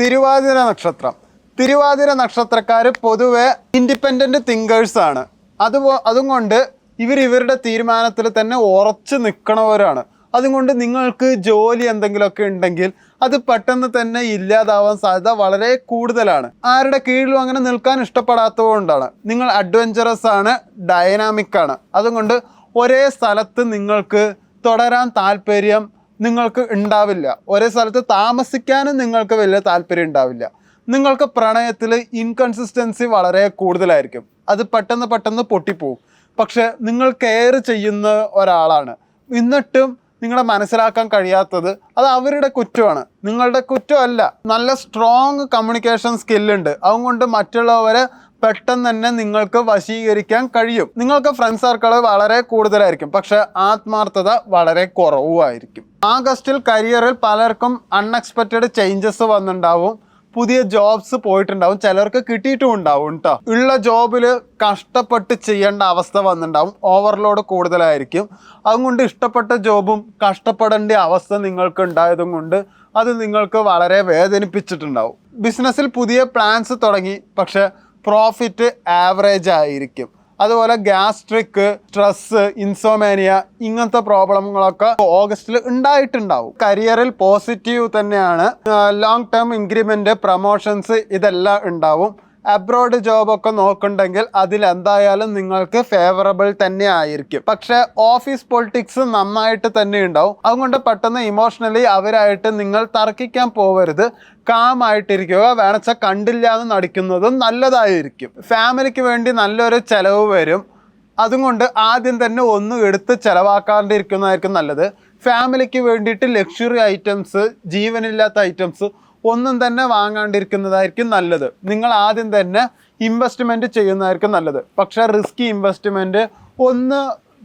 തിരുവാതിര നക്ഷത്രം. തിരുവാതിര നക്ഷത്രക്കാർ പൊതുവെ ഇൻഡിപെൻഡന്റ് തിങ്കേഴ്സ് ആണ്. അതുപോ അതും കൊണ്ട് ഇവർ ഇവരുടെ തീരുമാനത്തിൽ തന്നെ ഉറച്ചു നിൽക്കണവരാണ് അതുകൊണ്ട് നിങ്ങൾക്ക് ജോലി എന്തെങ്കിലുമൊക്കെ ഉണ്ടെങ്കിൽ അത് പെട്ടെന്ന് തന്നെ ഇല്ലാതാവാൻ സാധ്യത വളരെ കൂടുതലാണ്. ആരുടെ കീഴിലും അങ്ങനെ നിൽക്കാൻ ഇഷ്ടപ്പെടാത്തതുകൊണ്ടാണ് നിങ്ങൾ അഡ്വഞ്ചറസ് ആണ് ഡൈനാമിക് ആണ്. അതുകൊണ്ട് ഒരേ സ്ഥലത്ത് നിങ്ങൾക്ക് തുടരാൻ താല്പര്യം നിങ്ങൾക്ക് ഉണ്ടാവില്ല. ഒരേ സ്ഥലത്ത് താമസിക്കാനും നിങ്ങൾക്ക് വലിയ താല്പര്യം ഉണ്ടാവില്ല. നിങ്ങൾക്ക് പ്രണയത്തിൽ ഇൻകൺസിസ്റ്റൻസി വളരെ കൂടുതലായിരിക്കും. അത് പെട്ടെന്ന് പെട്ടെന്ന് പൊട്ടിപ്പോവും. പക്ഷെ നിങ്ങൾ കെയർ ചെയ്യുന്ന ഒരാളാണ്. എന്നിട്ടും നിങ്ങളെ മനസ്സിലാക്കാൻ കഴിയാത്തത് അത് അവരുടെ കുറ്റമാണ്. നിങ്ങളുടെ കുറ്റമല്ല. നല്ല സ്ട്രോങ് കമ്മ്യൂണിക്കേഷൻ സ്കില്ലുണ്ട് അതുകൊണ്ട് മറ്റുള്ളവരെ പെട്ടെന്ന് തന്നെ നിങ്ങൾക്ക് വശീകരിക്കാൻ കഴിയും. നിങ്ങൾക്ക് ഫ്രണ്ട് സർക്കിൾ വളരെ കൂടുതലായിരിക്കും. പക്ഷെ ആത്മാർത്ഥത വളരെ കുറവുമായിരിക്കും. ആഗസ്റ്റിൽ കരിയറിൽ പലർക്കും അൺഎക്സ്പെക്റ്റഡ് ചേഞ്ചസ് വന്നിട്ടുണ്ടാവും പുതിയ ജോബ്സ് പോയിട്ടുണ്ടാവും. ചിലർക്ക് കിട്ടിയിട്ടും ഉണ്ടാവും കേട്ടോ ഉള്ള ജോബിൽ കഷ്ടപ്പെട്ട് ചെയ്യേണ്ട അവസ്ഥ വന്നിട്ടുണ്ടാവും ഓവർലോഡ് കൂടുതലായിരിക്കും. അതുകൊണ്ട് ഇഷ്ടപ്പെട്ട ജോബും കഷ്ടപ്പെടേണ്ട അവസ്ഥ നിങ്ങൾക്ക് ഉണ്ടായതും കൊണ്ട് അത് നിങ്ങൾക്ക് വളരെ വേദനിപ്പിച്ചിട്ടുണ്ടാവും. ബിസിനസ്സിൽ പുതിയ പ്ലാൻസ് തുടങ്ങി. പക്ഷെ പ്രോഫിറ്റ് ആവറേജ് ആയിരിക്കും. അതുപോലെ ഗ്യാസ്ട്രിക് സ്ട്രെസ് ഇൻസോമേനിയ ഇങ്ങനത്തെ പ്രോബ്ലങ്ങളൊക്കെ ഓഗസ്റ്റിൽ ഉണ്ടായിട്ടുണ്ടാവും. കരിയറിൽ പോസിറ്റീവ് തന്നെയാണ്. ലോങ് ടേം ഇൻക്രിമെന്റ് പ്രൊമോഷൻസ് ഇതെല്ലാം ഉണ്ടാവും. അബ്രോഡ് ജോബൊക്കെ നോക്കുന്നുണ്ടെങ്കിൽ അതിൽ എന്തായാലും നിങ്ങൾക്ക് ഫേവറബിൾ തന്നെ ആയിരിക്കും. പക്ഷേ ഓഫീസ് പൊളിറ്റിക്സ് നന്നായിട്ട് തന്നെ ഉണ്ടാവും. അതുകൊണ്ട് പെട്ടെന്ന് ഇമോഷണലി അവരായിട്ട് നിങ്ങൾ തർക്കിക്കാൻ പോവരുത്. കാം ആയിട്ടിരിക്കുക. വേണച്ചാൽ കണ്ടില്ല എന്ന് നടിക്കുന്നതും നല്ലതായിരിക്കും. ഫാമിലിക്ക് വേണ്ടി നല്ലൊരു ചിലവ് വരും. അതുകൊണ്ട് ആദ്യം തന്നെ ഒന്നും എടുത്ത് ചിലവാക്കാണ്ടിരിക്കുന്നതായിരിക്കും നല്ലത്. ഫാമിലിക്ക് വേണ്ടിയിട്ട് ലക്ഷറി ഐറ്റംസ് ജീവനില്ലാത്ത ഐറ്റംസ് ഒന്നും തന്നെ വാങ്ങാണ്ടിരിക്കുന്നതായിരിക്കും നല്ലത്. നിങ്ങൾ ആദ്യം തന്നെ ഇൻവെസ്റ്റ്മെന്റ് ചെയ്യുന്നതായിരിക്കും നല്ലത്. പക്ഷേ റിസ്കി ഇൻവെസ്റ്റ്മെന്റ് ഒന്ന്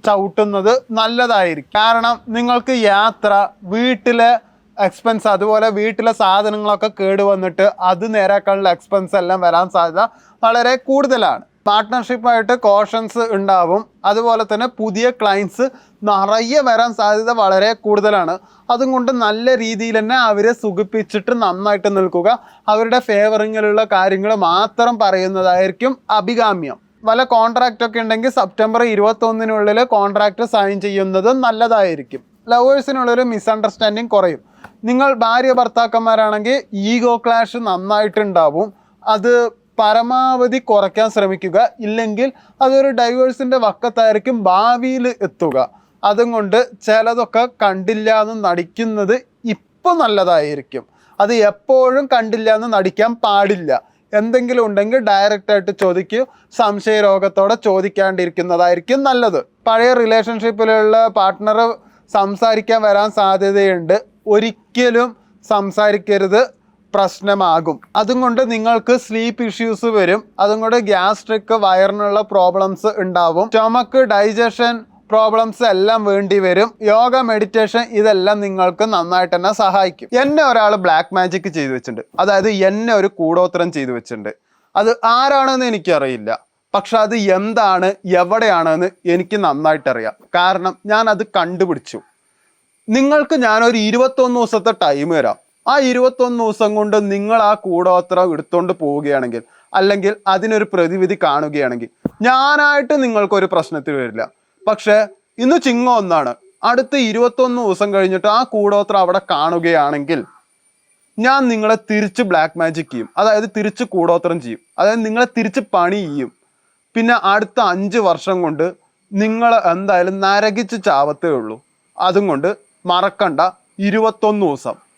ചവിട്ടുന്നത് നല്ലതായിരിക്കും. കാരണം നിങ്ങൾക്ക് യാത്ര വീട്ടിലെ എക്സ്പെൻസ് അതുപോലെ വീട്ടിലെ സാധനങ്ങളൊക്കെ കേടുവന്നിട്ട് അത് നേരാക്കാനുള്ള എക്സ്പെൻസ് എല്ലാം വരാൻ സാധ്യത വളരെ കൂടുതലാണ്. പാർട്ട്ണർഷിപ്പായിട്ട് കോഷൻസ് ഉണ്ടാവും. അതുപോലെ തന്നെ പുതിയ ക്ലയൻസ് നിറയെ വരാൻ സാധ്യത വളരെ കൂടുതലാണ്. അതും കൊണ്ട് നല്ല രീതിയിൽ തന്നെ അവരെ സുഖിപ്പിച്ചിട്ട് നന്നായിട്ട് നിൽക്കുക. അവരുടെ ഫേവറിങ്ങിലുള്ള കാര്യങ്ങൾ മാത്രം പറയുന്നതായിരിക്കും അഭികാമ്യം. വല്ല കോൺട്രാക്റ്റ് ഒക്കെ ഉണ്ടെങ്കിൽ സെപ്റ്റംബർ ഇരുപത്തൊന്നിനുള്ളിൽ കോൺട്രാക്റ്റ് സൈൻ ചെയ്യുന്നത് നല്ലതായിരിക്കും. ലവേഴ്സിനുള്ളൊരു മിസ്അണ്ടർസ്റ്റാൻഡിങ് കുറയും. നിങ്ങൾ ഭാര്യ ഭർത്താക്കന്മാരാണെങ്കിൽ ഈഗോ ക്ലാഷ് നന്നായിട്ടുണ്ടാവും. അത് പരമാവധി കുറയ്ക്കാൻ ശ്രമിക്കുക. ഇല്ലെങ്കിൽ അതൊരു ഡൈവേഴ്സിന്റെ വക്കത്തായിരിക്കും ഭാവിയിൽ എത്തുക. അതുകൊണ്ട് ചിലതൊക്കെ കണ്ടില്ല എന്ന് നടിക്കുന്നത് ഇപ്പോൾ നല്ലതായിരിക്കും. അത് എപ്പോഴും കണ്ടില്ല എന്ന് നടിക്കാൻ പാടില്ല. എന്തെങ്കിലും ഉണ്ടെങ്കിൽ ഡയറക്റ്റായിട്ട് സംശയ സംശയരോഗത്തോടെ ചോദിക്കാണ്ടിരിക്കുന്നതായിരിക്കും നല്ലത്. പഴയ റിലേഷൻഷിപ്പിലുള്ള പാർട്ട്ണർ സംസാരിക്കാൻ വരാൻ സാധ്യതയുണ്ട്. ഒരിക്കലും സംസാരിക്കരുത്. പ്രശ്നമാകും. അതും കൊണ്ട് നിങ്ങൾക്ക് സ്ലീപ്പ് ഇഷ്യൂസ് വരും. അതും കൊണ്ട് ഗ്യാസ്ട്രിക് വയറിനുള്ള പ്രോബ്ലംസ് ഉണ്ടാവും. സ്റ്റൊമക്ക് ഡൈജഷൻ പ്രോബ്ലംസ് എല്ലാം വേണ്ടി വരും. യോഗ മെഡിറ്റേഷൻ ഇതെല്ലാം നിങ്ങൾക്ക് നന്നായിട്ട് തന്നെ സഹായിക്കും. എന്നെ ഒരാൾ ബ്ലാക്ക് മാജിക് ചെയ്തു വെച്ചിട്ടുണ്ട്. അതായത് എന്നെ ഒരു കൂടോത്രം ചെയ്തു വെച്ചിട്ടുണ്ട്. അത് ആരാണെന്ന് എനിക്കറിയില്ല. പക്ഷെ അത് എന്താണ് എവിടെയാണെന്ന് എനിക്ക് നന്നായിട്ടറിയാം കാരണം ഞാൻ അത് കണ്ടുപിടിച്ചു. നിങ്ങൾക്ക് ഞാനൊരു ഇരുപത്തൊന്ന് ദിവസത്തെ ടൈം തരാം. ആ ഇരുപത്തൊന്ന് ദിവസം കൊണ്ട് നിങ്ങൾ ആ കൂടോത്ര എടുത്തുകൊണ്ട് പോവുകയാണെങ്കിൽ അല്ലെങ്കിൽ അതിനൊരു പ്രതിവിധി കാണുകയാണെങ്കിൽ ഞാനായിട്ട് നിങ്ങൾക്കൊരു പ്രശ്നത്തിൽ വരില്ല. പക്ഷെ ഇന്ന് ചിങ്ങം ഒന്നാണ്. അടുത്ത ഇരുപത്തൊന്ന് ദിവസം കഴിഞ്ഞിട്ട് ആ കൂടോത്ര അവിടെ കാണുകയാണെങ്കിൽ ഞാൻ നിങ്ങളെ തിരിച്ച് ബ്ലാക്ക് മാജിക് ചെയ്യും. അതായത് തിരിച്ച് കൂടോത്രം ചെയ്യും. അതായത് നിങ്ങളെ തിരിച്ച് പണി ചെയ്യും. പിന്നെ അടുത്ത അഞ്ച് വർഷം കൊണ്ട് നിങ്ങൾ എന്തായാലും നരകിച്ച് ചാവത്തേ ഉള്ളൂ. അതും കൊണ്ട് മറക്കണ്ട. ഇരുപത്തൊന്ന് ദിവസം.